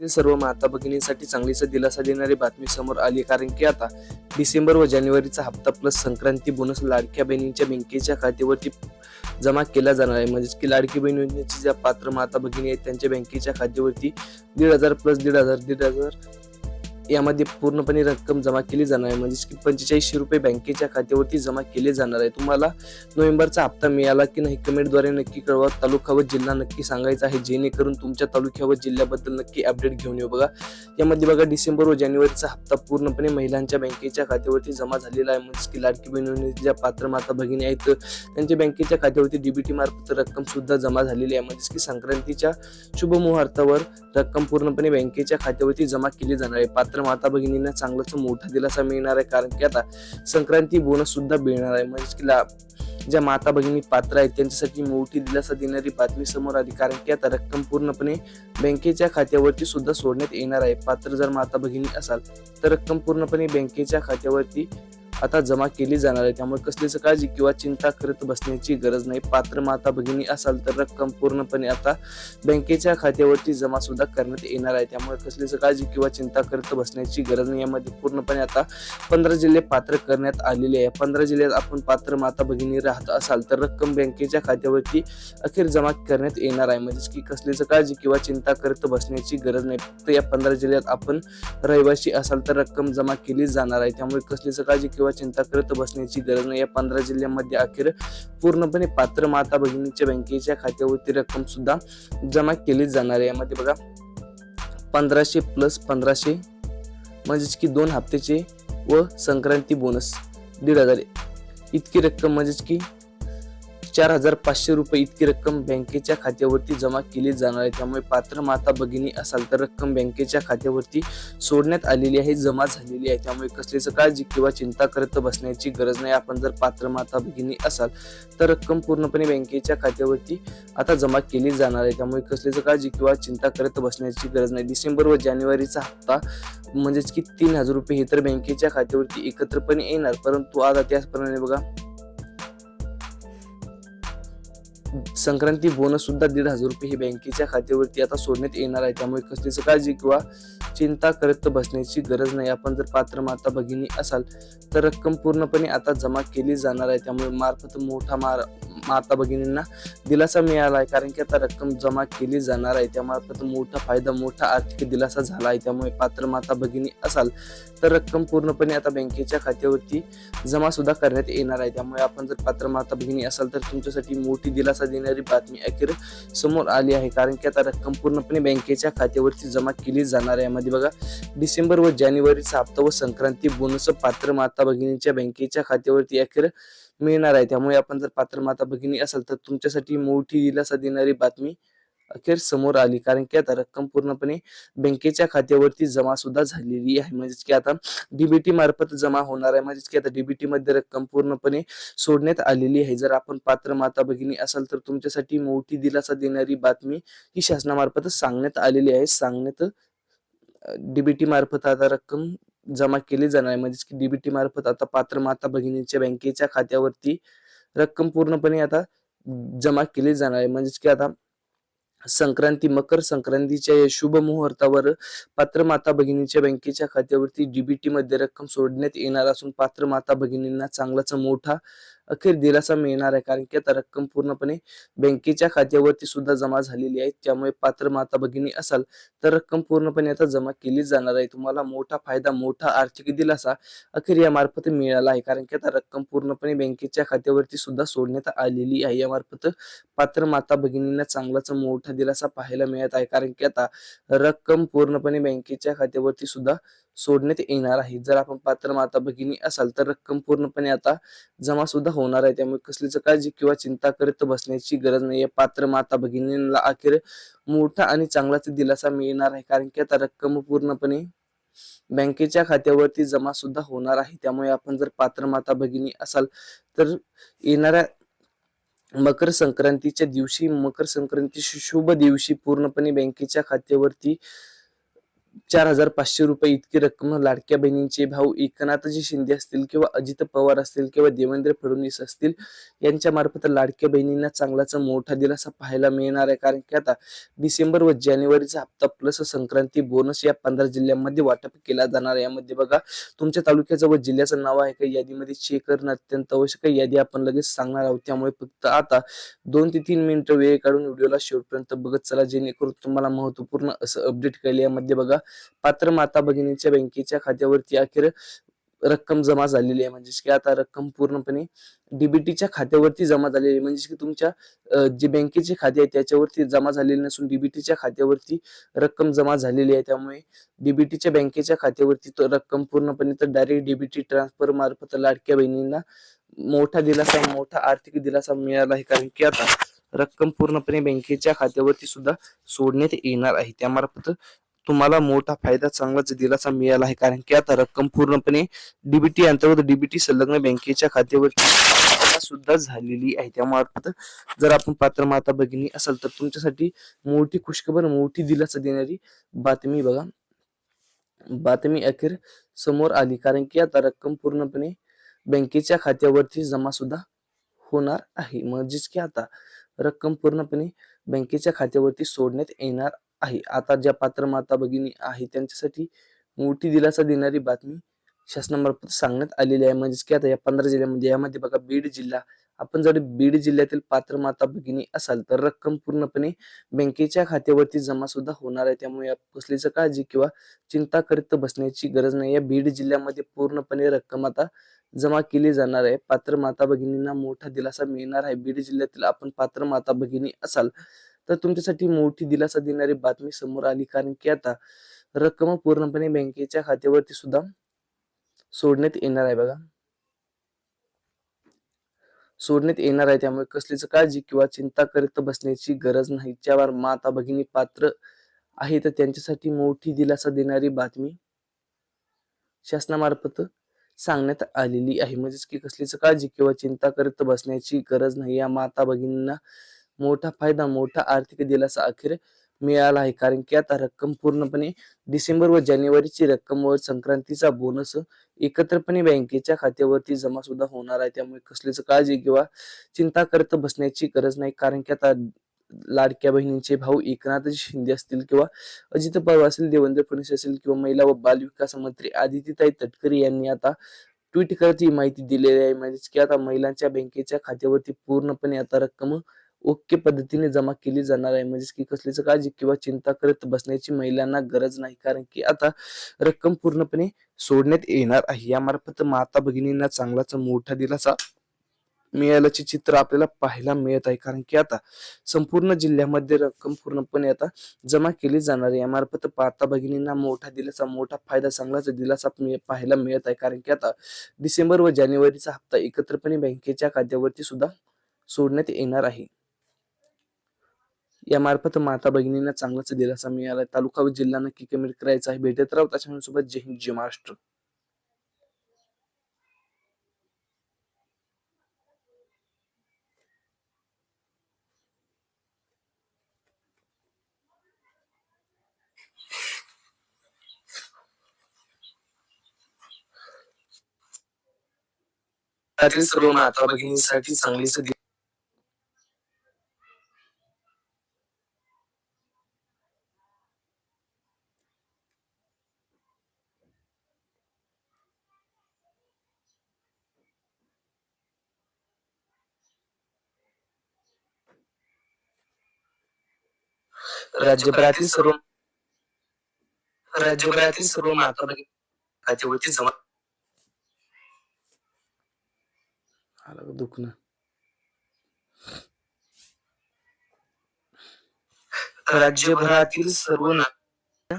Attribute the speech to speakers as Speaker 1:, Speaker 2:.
Speaker 1: राज्यातील सर्व माता भगिनींसाठी चांगलीच दिलासा देणारी बातमी समोर आली. कारण की आता डिसेंबर व जानेवारीचा हप्ता प्लस संक्रांती बोनस लाडक्या बहिणींच्या बँकेच्या खात्यावरती जमा केला जाणार आहे. म्हणजेच की लाडकी बहीण योजनेची ज्या पात्र माता भगिनी आहेत त्यांच्या बँकेच्या खात्यावरती दीड हजार प्लस दीड हजार दीड हजार यामध्ये पूर्णपणे रक्कम जमा केली जाणार आहे. म्हणजेच की पंचेचाळीसशे रुपये बँकेच्या खात्यावरती जमा केले जाणार आहे. तुम्हाला नोव्हेंबरचा हप्ता मिळाला की नाही कमेंटद्वारे नक्की कळवा. तालुका व जिल्हा नक्की सांगायचा आहे. जेणेकरून तुमच्या तालुक्या व जिल्ह्याबद्दल नक्की अपडेट घेऊन येऊ बघा. यामध्ये बघा डिसेंबर व जानेवारीचा हप्ता पूर्णपणे महिलांच्या बँकेच्या खात्यावरती जमा झालेला आहे. म्हणजेच की लाडकी बहिणी ज्या पात्र माता भगिनी आहेत. त्यांच्या बँकेच्या खात्यावरती डीबीटी मार्फत रक्कम सुद्धा जमा झालेली आहे. म्हणजेच की संक्रांतीच्या शुभ मुहूर्तावर रक्कम पूर्णपणे बँकेच्या खात्यावरती जमा केली जाणार आहे. पात्र माता भगिनींना चांगलाच मोठा दिलासा मिळणार आहे. कारण की आता संक्रांती बोनस सुद्धा मिळणार आहे. म्हणजे की ज्या माता भगिनी पात्र आहेत त्यांच्यासाठी मोठी दिलासा देणारी बातमी समोर आली. कारण की आता रक्कम पूर्णपणे बँकेच्या खात्यावरती सुद्धा सोडण्यात येणार आहे. पात्र जर माता भगिनी असाल तर रक्कम पूर्णपणे बँकेच्या खात्यावरती आता जमा केली जाणार आहे. त्यामुळे कसलीच काळजी किंवा चिंता करत बसण्याची गरज नाही. पात्र माता भगिनी असाल तर रक्कम पूर्णपणे आता बँकेच्या खात्यावरती जमा सुद्धा करण्यात येणार आहे. त्यामुळे कसलीच काळजी किंवा चिंता करत बसण्याची गरज नाही. यामध्ये पूर्णपणे आता पंधरा जिल्हे पात्र करण्यात आलेले आहे. पंधरा जिल्ह्यात आपण पात्र माता भगिनी राहत असाल तर रक्कम बँकेच्या खात्यावरती अखेर जमा करण्यात येणार आहे. म्हणजेच की कसलीच काळजी किंवा चिंता करत बसण्याची गरज नाही. फक्त या पंधरा जिल्ह्यात आपण रहिवासी असाल तर रक्कम जमा केली जाणार आहे. त्यामुळे कसलीच काळजी किंवा चिंता करत बसण्याची गरज नाही. या पंधरा जिल्ह्यांमध्ये अखेर पूर्णपणे पात्र माता भगिनीच्या बँकेच्या खात्यावरती रक्कम सुद्धा जमा केली जाणार आहे. यामध्ये बघा पंधराशे प्लस पंधराशे म्हणजेच की दोन हप्त्याचे व संक्रांती बोनस दीड हजार इतकी रक्कम म्हणजेच की चार हजार पाचशे रुपये इतकी रक्कम बँकेच्या खात्यावरती जमा केली जाणार आहे. त्यामुळे पात्र माता भगिनी असाल तर रक्कम बँकेच्या खात्यावरती सोडण्यात आलेली आहे जमा झालेली आहे. त्यामुळे कसलीच काळजी किंवा चिंता करत बसण्याची गरज नाही. आपण जर पात्र माता भगिनी असाल तर रक्कम पूर्णपणे बँकेच्या खात्यावरती आता जमा केली जाणार आहे. त्यामुळे कसलीच काळजी किंवा चिंता करत बसण्याची गरज नाही. डिसेंबर व जानेवारीचा हप्ता म्हणजेच की तीन हजार रुपये हे तर बँकेच्या खात्यावरती एकत्रपणे येणार. परंतु आता त्याचप्रमाणे बघा संक्रांती बोनस सुद्धा दीड हजार रुपये हे बँकेच्या खात्यावरती आता सोडण्यात येणार आहे. त्यामुळे कसलीच काळजी किंवा चिंता करत बसण्याची गरज नाही. आपण जर पात्र माता भगिनी असाल तर रक्कम पूर्णपणे आता जमा केली जाणार आहे. त्यामुळे मार्फत मोठा मार माता भगिनींना दिलासा मिळाला आहे. कारण की आता रक्कम जमा केली जाणार आहे. त्यामार्फत मोठा फायदा मोठा आर्थिक दिलासा झाला आहे. त्यामुळे पात्र माता भगिनी असाल तर रक्कम पूर्णपणे आता बँकेच्या खात्यावरती जमा सुद्धा करण्यात येणार आहे. त्यामुळे आपण जर पात्र माता भगिनी असाल तर तुमच्यासाठी मोठी दिलासा देणारी बातमी अखेर समोर आली आहे. कारण की आता रक्कम पूर्णपणे बँकेच्या खात्यावरती जमा केली जाणार आहे. यामध्ये बघा डिसेंबर व जानेवारीचा हप्ता व संक्रांती बोनस पात्र माता भगिनीच्या बँकेच्या खात्यावरती अखेर मिळणार आहे. त्यामुळे आपण जर पात्र माता भगिनी असाल तर तुमच्यासाठी मोठी दिलासा देणारी बातमी अखेर समोर आली. कारण की आता रक्कम पूर्णपणे बँकेच्या खात्यावरती जमा सुद्धा झालेली आहे. म्हणजेच की आता डीबीटी मार्फत जमा होणार आहे. म्हणजेच की आता डीबीटी मध्ये रक्कम पूर्णपणे सोडण्यात आलेली आहे. जर आपण पात्र माता भगिनी असाल तर तुमच्यासाठी मोठी दिलासा देणारी बातमी ही शासनामार्फत सांगण्यात आलेली आहे. सांगण्यात डीबीटी मार्फत आता रक्कम जमा केली जाणार आहे. म्हणजेच की डीबीटी मार्फत आता पात्र माता भगिनीच्या बँकेच्या खात्यावरती रक्कम पूर्णपणे आता जमा केली जाणार आहे. म्हणजेच की आता संक्रांती मकर संक्रांतीच्या या शुभ मुहूर्तावर पात्र माता भगिनीच्या बँकेच्या खात्यावरती डीबीटी मध्ये रक्कम सोडण्यात येणार असून पात्र माता भगिनींना चांगलाच मोठा अखेर दिलासा मिळणार आहे. कारण की आता रक्कम पूर्णपणे बँकेच्या खात्यावरती सुद्धा जमा झालेली आहे. त्यामुळे पात्र माता भगिनी असाल तर रक्कम पूर्णपणे आता जमा केली जाणार आहे. तुम्हाला मोठा फायदा मोठा आर्थिक दिलासा अखेर या मार्फत मिळाला आहे. कारण की आता रक्कम पूर्णपणे बँकेच्या खात्यावरती सुद्धा सोडण्यात आलेली आहे. या मार्फत पात्र माता भगिनींना चांगलाच मोठा दिलासा पाहायला मिळत आहे. कारण की आता रक्कम पूर्णपणे बँकेच्या खात्यावरती सुद्धा सोडण्यात येणार आहे. जर आपण पात्र माता भगिनी असाल तर रक्कम पूर्णपणे आता जमा सुद्धा होणार आहे. त्यामुळे कसलीच काळजी किंवा चिंता करत बसण्याची गरज नाहीये. पात्र माता भगिनींना अखेर मोठा आणि चांगलाच दिलासा मिळणार आहे. कारण की आता रक्कम पूर्णपणे बँकेच्या खात्यावरती जमा सुद्धा होणार आहे. त्यामुळे आपण जर पात्र माता भगिनी असाल तर येणाऱ्या मकर संक्रांतीच्या दिवशी मकर संक्रांती शुभ दिवशी पूर्णपणे बँकेच्या खात्यावरती चार हजार पाचशे रुपये इतकी रक्कम लाडक्या बहिणींचे भाऊ एकनाथजी शिंदे असतील किंवा अजित पवार असतील किंवा देवेंद्र फडणवीस असतील यांच्या मार्फत लाडक्या बहिणींना चांगलाच मोठा दिलासा पाहायला मिळणार आहे. कारण की आता डिसेंबर व जानेवारीचा हप्ता प्लस संक्रांती बोनस या पंधरा जिल्ह्यांमध्ये वाटप केला जाणार आहे. यामध्ये बघा तुमच्या तालुक्याचं व जिल्ह्याचं नाव आहे का यादीमध्ये चेक करणं अत्यंत आवश्यक आहे. यादी आपण लगेच सांगणार आहोत. त्यामुळे फक्त आता दोन ते तीन मिनिटं वेळ काढून व्हिडिओला शेवटपर्यंत बघत चला. जेणेकरून तुम्हाला महत्त्वपूर्ण असं अपडेट केले यामध्ये बघा पात्र माता भगिनीच्या बँकेच्या खात्यावरती अखेर रक्कम जमा झालेली आहे. म्हणजे की आता रक्कम पूर्णपणे डीबीटीच्या खात्यावरती जमा झालेली आहे. म्हणजे की तुमच्या जे बँकेचे खाते आहे त्याच्यावरती जमा झालेली नसून डीबीटीच्या खात्यावरती रक्कम जमा झालेली आहे. त्यामुळे डीबीटीच्या बँकेच्या खात्यावरती तो रक्कम पूर्णपणे तर डायरेक्ट डीबीटी ट्रान्सफर मार्फत लाडक्या बहिणींना मोठा दिलासा मोठा आर्थिक दिलासा मिळाला आहे. कारण की आता रक्कम पूर्णपणे बँकेच्या खात्यावरती सुद्धा सोडण्यात येणार आहे. त्यामार्फत तुम्हाला मोठा फायदा चांगलाच दिलासा मिळाला आहे. कारण की आता रक्कम पूर्णपणे डीबीटी अंतर्गत डीबीटी संलग्न बँकेच्या खात्यावरती सुद्धा झालेली आहे. त्यामार्फत जर आपण पात्र माता भगिनी असाल तर तुमच्यासाठी मोठी खुशखबर मोठी दिलासा देणारी बातमी बघा. बातमी अखेर समोर आली. कारण की आता रक्कम पूर्णपणे बँकेच्या खात्यावरती जमा सुद्धा होणार आहे. म्हणजेच की आता रक्कम पूर्णपणे बँकेच्या खात्यावरती सोडण्यात येणार आहे. आता ज्या पात्र माता भगिनी आहे त्यांच्यासाठी मोठी दिलासा देणारी बातमी शासनामार्फत सांगण्यात आलेली आहे. म्हणजेच की आता या पंधरा जिल्ह्यामध्ये यामध्ये बघा बीड जिल्हा. आपण जर बीड जिल्ह्यातील पात्र माता भगिनी असाल तर रक्कम पूर्णपणे बँकेच्या खात्यावरती जमा सुद्धा होणार आहे. त्यामुळे या कसलीच काळजी किंवा चिंता करीत बसण्याची गरज नाही. या बीड जिल्ह्यामध्ये पूर्णपणे रक्कम आता जमा केली जाणार आहे. पात्र माता भगिनींना मोठा दिलासा मिळणार आहे. बीड जिल्ह्यातील आपण पात्र माता भगिनी असाल तर तुमच्यासाठी मोठी दिलासा देणारी बातमी समोर आली. कारण की आता रक्कम पूर्णपणे बँकेच्या खात्यावरती सुद्धा सोडण्यात येणार आहे बघा. सोडण्यात येणार आहे. त्यामुळे कसलीच काळजी किंवा चिंता करीत बसण्याची गरज नाही. ज्यावर माता भगिनी पात्र आहे तर त्यांच्यासाठी मोठी दिलासा देणारी बातमी शासनामार्फत सांगण्यात आलेली आहे. म्हणजेच की कसलीच काळजी किंवा चिंता करत बसण्याची गरज नाही. या माता भगिनींना मोठा फायदा मोठा आर्थिक दिलासा अखेर मिळाला आहे. कारण की आता रक्कम पूर्णपणे डिसेंबर व जानेवारीची रक्कम व संक्रांतीचा बोनस एकत्रपणे बँकेच्या खात्यावरती जमा सुद्धा होणार आहे. त्यामुळे कसलीच काळजी किंवा चिंता करत बसण्याची गरज नाही. कारण की आता लाडक्या बहिणींचे भाऊ एकनाथ शिंदे असतील किंवा अजित पवार असेल देवेंद्र फडणवीस असेल किंवा महिला व बाल विकास मंत्री आदितीताई तटकरे यांनी आता ट्विट करत ही माहिती दिलेली आहे. म्हणजेच की आता महिलांच्या बँकेच्या खात्यावरती पूर्णपणे आता रक्कम ओके पद्धतीने जमा केली जाणार आहे. म्हणजेच की कसलीच काळजी किंवा चिंता करत बसण्याची महिलांना गरज नाही. कारण की आता रक्कम पूर्णपणे सोडण्यात येणार आहे. यामार्फत माता भगिनींना चांगलाच मोठा दिलासा मिळाल्याचे चित्र आपल्याला पाहायला मिळत आहे. कारण की आता संपूर्ण जिल्ह्यामध्ये रक्कम पूर्णपणे आता जमा केली जाणार आहे. यामार्फत पाता भगिनींना मोठा दिलासा मोठा फायदा चांगलाच दिलासा पाहायला मिळत आहे. कारण की आता डिसेंबर व जानेवारीचा हप्ता एकत्रपणे बँकेच्या खात्यावरती सुद्धा सोडण्यात येणार आहे. यामार्फत माता भगिनींना चांगलाच दिलासा मिळाला. तालुका व जिल्हा नक्की कमेंट करायचा आहे. भेटत राहू त्याच्यासोबत. जय हिंद जय महाराष्ट्र. सर्व माता भगिनींसाठी चांगलीच राज्यभरातील सर्व राज्यभरातील सर्व माता भगिनी जमा दुखणं? राज्यभरातील सर्व ना-